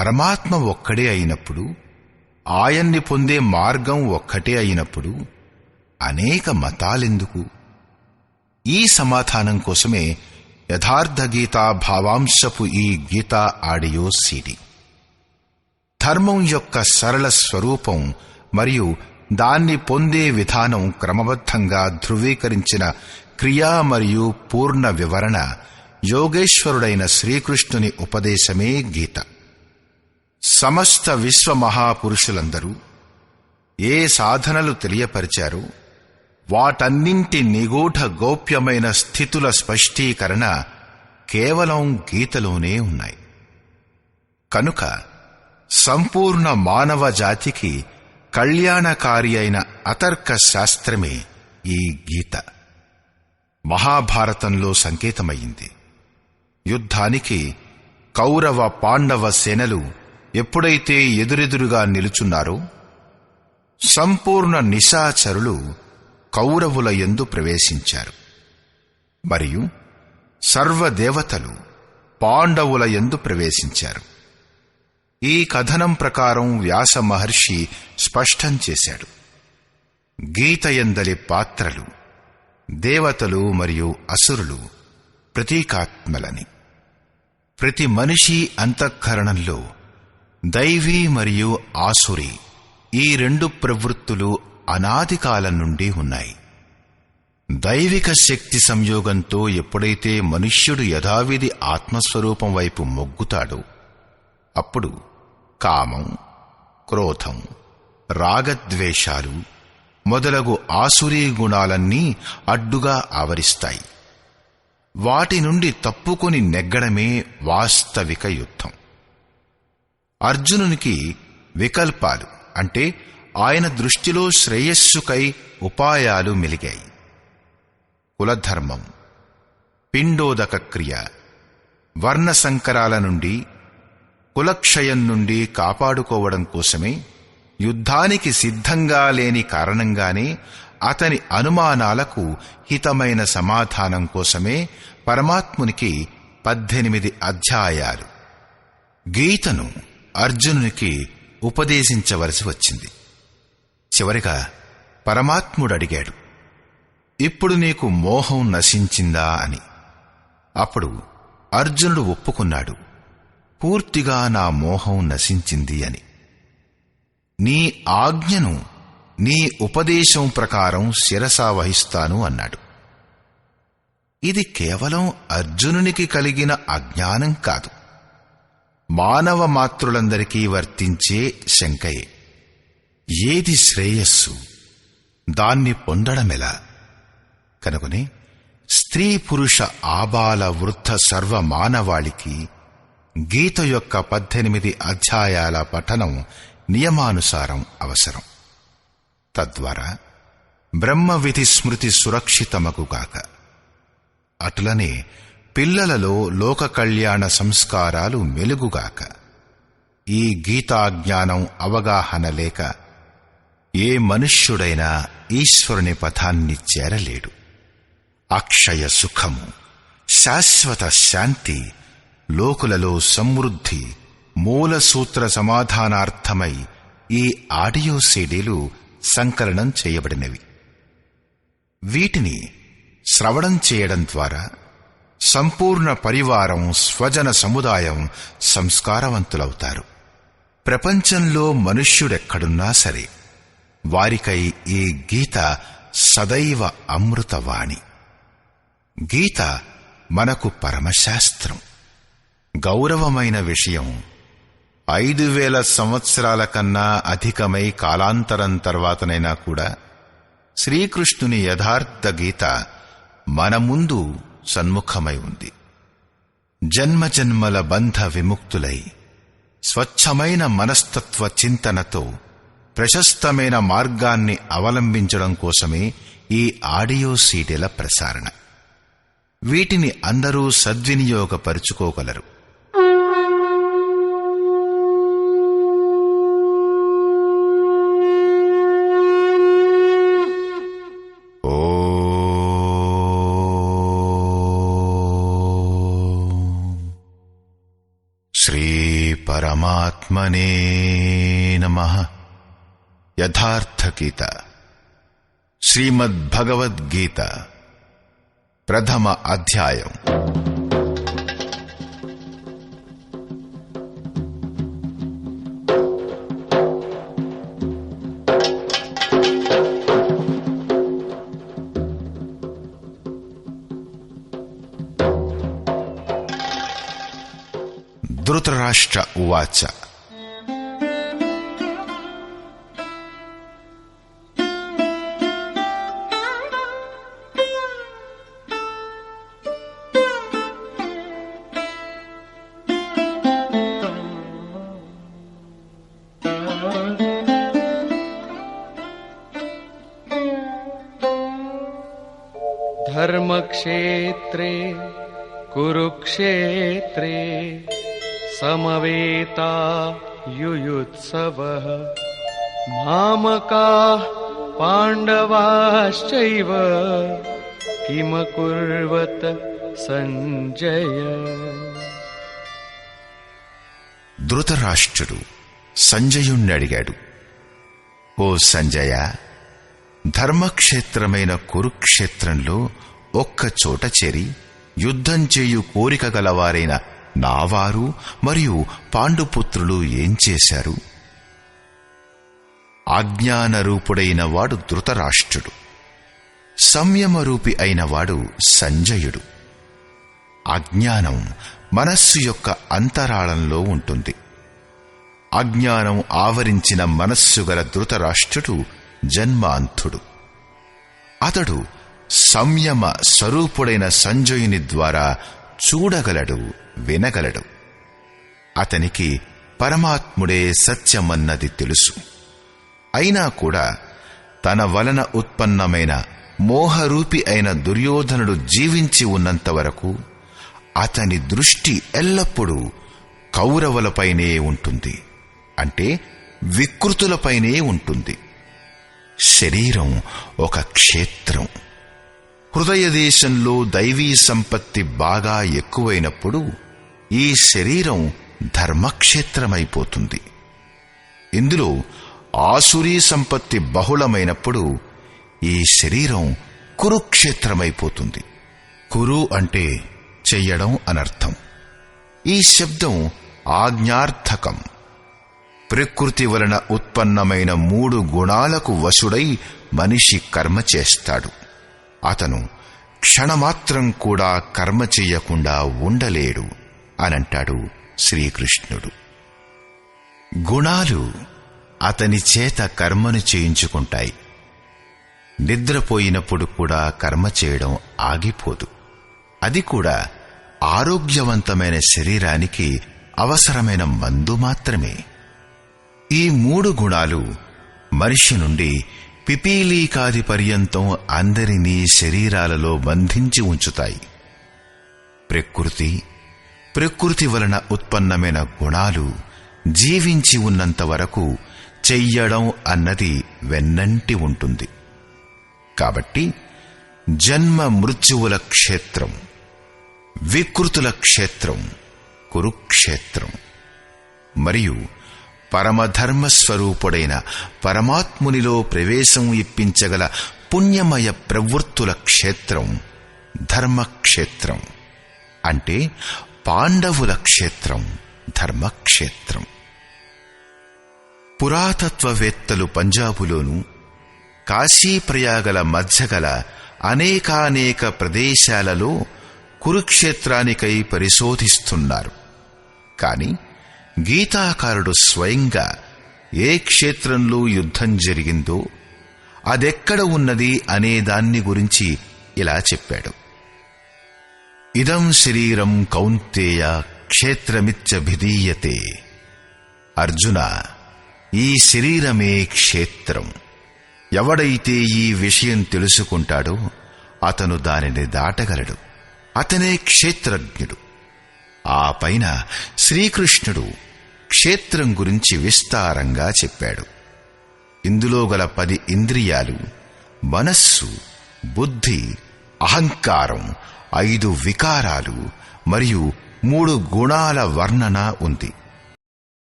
పరమాత్మ ఒక్కడే అయినప్పుడు ఆయన్ని పొందే మార్గం ఒక్కటే అయినప్పుడు అనేక మతాలెందుకు? ఈ సమాధానం కోసమే యథార్థ గీతా భావాంశపు ఈ గీతా ఆడియో సీడీ. ధర్మం యొక్క సరళ స్వరూపం మరియు దాన్ని పొందే విధానం క్రమబద్ధంగా ధృవీకరించిన క్రియా మరియు పూర్ణ వివరణ యోగేశ్వరుడైన శ్రీకృష్ణుని ఉపదేశమే గీత. సమస్త విశ్వ మహాపురుషులందరూ ఏ సాధనలు తెలియపరిచారో వాటన్నింటి నిగూఢ గోప్యమైన స్థితుల స్పష్టీకరణ కేవలం గీతలోనే ఉన్నాయి. కనుక సంపూర్ణ మానవ జాతికి కళ్యాణకారి అయిన అతర్క శాస్త్రమే ఈ గీత. మహాభారతంలో సంకేతమయ్యింది. యుద్ధానికి కౌరవ పాండవ సేనలు ఎప్పుడైతే ఎదురెదురుగా నిలుచున్నారో సంపూర్ణ నిశాచరులు కౌరవుల ఎందు ప్రవేశించారు. మరియు సర్వదేవతలు పాండవుల ఎందు ప్రవేశించారు. ఈ కథనం ప్రకారం వ్యాస మహర్షి స్పష్టం చేశాడు. గీతయందలి పాత్రలు దేవతలు మరియు అసురులు ప్రతీకాత్మలని. ప్రతి మనిషి అంతఃకరణంలో దైవీ మరియు ఆసురి ఈ రెండు ప్రవృత్తులు అనాది కాలం నుండి ఉన్నాయి. దైవిక శక్తి సంయోగంతో ఎప్పుడైతే మనుష్యుడు యథావిధి ఆత్మస్వరూపం వైపు మొగ్గుతాడో అప్పుడు కామం క్రోధం రాగద్వేషాలు మొదలగు ఆసురీ గుణాలన్నీ అడ్డుగా ఆవరిస్తాయి. వాటి నుండి తప్పుకొని నెగ్గడమే వాస్తవిక యుద్ధం. అర్జునునికి వికల్పాలు అంటే ఆయన దృష్టిలో శ్రేయస్సుకై ఉపాయాలు మెలిగాయి. కులధర్మం పిండోదక క్రియ వర్ణ సంకరాల నుండి కులక్షయం నుండి కాపాడుకోవడం కోసమే యుద్ధానికి సిద్ధంగా లేని కారణంగానే అతని అనుమానాలకు హితమైన సమాధానం కోసమే పరమాత్మునికి పద్దెనిమిది అధ్యాయాలు. గీతను అర్జునునికి ఉపదేశించవలసి వచ్చింది. చివరిగా పరమాత్ముడు అడిగాడు ఇప్పుడు నీకు మోహం నశించిందా? అని. అప్పుడు అర్జునుడు ఒప్పుకున్నాడు పూర్తిగా నా మోహం నశించింది అని. నీ ఆజ్ఞను నీ ఉపదేశం ప్రకారం శిరసా వహిస్తాను అన్నాడు. ఇది కేవలం అర్జునునికి కలిగిన అజ్ఞానం కాదు. మానవ మాతృలందరికీ వర్తించే శంకయే ఏది శ్రేయస్సు? దాన్ని పొందడమెలా? కనుకనే స్త్రీ పురుష ఆబాల వృద్ధ సర్వ మానవాళికి గీత యొక్క పద్దెనిమిది అధ్యాయాల పఠనం నియమానుసారం అవసరం. తద్వారా బ్రహ్మ విధి స్మృతి సురక్షితమగుగాక. అట్లనే పిల్లలలో లోక కళ్యాణ సంస్కారాలు మెలుగుగాక. ఈ గీతాజ్ఞానం అవగాహన లేక ఏ మనుష్యుడైనా ఈశ్వరుని పథాన్ని చేరలేడు. అక్షయ సుఖము శాశ్వత శాంతి లోకులలో సమృద్ధి మూల సూత్ర సమాధానార్థమై ఈ ఆడియో సీడీలు సంకలనం చేయబడినవి. వీటిని శ్రవణం చేయడం ద్వారా సంపూర్ణ పరివారం స్వజన సముదాయం సంస్కారవంతులవుతారు. ప్రపంచంలో మనుష్యుడెక్కడున్నా సరే వారికై ఈ గీత సదైవ అమృతవాణి. గీత మనకు పరమశాస్త్రం. గౌరవమైన విషయం ఐదు వేల సంవత్సరాల కన్నా అధికమై కాలాంతరం తర్వాతనైనా కూడా శ్రీకృష్ణుని యథార్థ గీత మన ముందు సన్ముఖమై ఉంది. జన్మజన్మల బంధ విముక్తులై స్వచ్ఛమైన మనస్తత్వ చింతనతో ప్రశస్తమైన మార్గాన్ని అవలంబించడం కోసమే ఈ ఆడియో సీడీల ప్రసారణ. వీటిని అందరూ సద్వినియోగపరుచుకోగలరు. परमात्मने नमः। यथार्थगीता। श्रीमद्भगवद्गीता। प्रथम अध्यायम्। धೃतराष्ट्र उवाच. धर्मक्षेत्रे कुरुक्षेत्रे समवेता युयुत्सवः मामकाः पाण्डवाश्चैव किमकुर्वत सञ्जय ధృతరాష్ట్రుడు సంజయుణ్ణి అడిగాడు ఓ సంజయ ధర్మక్షేత్రమైన కురుక్షేత్రంలో ఒక్క చోట చేరి యుద్ధం చేయు కోరిక గలవారైన నావారు మరియు పాండుపుత్రులు ఏం చేశారు? ఆజ్ఞానరూపుడైన వాడు ధృతరాష్ట్రుడు. సంయమరూపి అయినవాడు సంజయుడు. అజ్ఞానం మనస్సు యొక్క అంతరాళంలో ఉంటుంది. అజ్ఞానం ఆవరించిన మనస్సు గల ధృతరాష్ట్రుడు జన్మాంతుడు అతడు సంయమ స్వరూపుడైన సంజయుని ద్వారా చూడగలడు వినగలడు. అతనికి పరమాత్ముడే సత్యమన్నది తెలుసు. అయినా కూడా తన వలన ఉత్పన్నమైన మోహరూపి అయిన దుర్యోధనుడు జీవించి ఉన్నంత వరకు అతని దృష్టి ఎల్లప్పుడూ కౌరవులపైనే ఉంటుంది. అంటే వికృతులపైనే ఉంటుంది. శరీరం ఒక క్షేత్రం. హృదయ దేశంలో దైవీ సంపత్తి బాగా ఎక్కువైనప్పుడు ఈ శరీరం ధర్మక్షేత్రమైపోతుంది. ఇందులో ఆసురీ సంపత్తి బహుళమైనప్పుడు ఈ శరీరం కురుక్షేత్రమైపోతుంది. కురు అంటే చెయ్యడం అనర్థం. ఈ శబ్దం ఆజ్ఞార్థకం. ప్రకృతి వలన ఉత్పన్నమైన మూడు గుణాలకు వశుడై మనిషి కర్మ చేస్తాడు. అతను క్షణమాత్రం కూడా కర్మ చెయ్యకుండా ఉండలేడు అనంటాడు శ్రీకృష్ణుడు. గుణాలు అతని చేత కర్మను చేయించుకుంటాయి. నిద్రపోయినప్పుడు కూడా కర్మ చేయడం ఆగిపోదు. అది కూడా ఆరోగ్యవంతమైన శరీరానికి అవసరమైన మందు మాత్రమే. ఈ మూడు గుణాలు మనిషి నుండి పిపీలీకాది పర్యంతం అందరినీ శరీరాలలో బంధించి ఉంచుతాయి. ప్రకృతి ప్రకృతి వలన ఉత్పన్నమైన గుణాలు జీవించి ఉన్నంత వరకు చెయ్యడం అన్నది వెన్నంటి ఉంటుంది. కాబట్టి జన్మ మృత్యువుల క్షేత్రం వికృతుల క్షేత్రం కురుక్షేత్రం మరియు పరమధర్మ స్వరూపుడైన పరమాత్మునిలో ప్రవేశం ఇప్పించగల పుణ్యమయ ప్రవృత్తుల క్షేత్రం ధర్మక్షేత్రం. అంటే పాండవుల క్షేత్రం ధర్మక్షేత్రం. పురాతత్వవేత్తలు పంజాబులోను కాశీప్రయాగల మధ్యగల అనేకానేక ప్రదేశాలలో కురుక్షేత్రానికై పరిశోధిస్తున్నారు. కానీ గీతాకారుడు స్వయంగా ఏ క్షేత్రంలో యుద్ధం జరిగిందో అదెక్కడ ఉన్నది అనే దాన్ని గురించి ఇలా చెప్పాడు. ఇదం శరీరం కౌంతేయ క్షేత్రమిత్యభిధీయతే అర్జున ఈ శరీరమే క్షేత్రం. ఎవడైతే ఈ విషయం తెలుసుకుంటాడో అతను దానిని దాటగలడు. అతనే క్షేత్రజ్ఞుడు. ఆ పైన శ్రీకృష్ణుడు క్షేత్రం గురించి విస్తారంగా చెప్పాడు. ఇందులో గల పది ఇంద్రియాలు మనస్సు బుద్ధి అహంకారం ఐదు వికారాలు మరియు మూడు గుణాల వర్ణన ఉంది.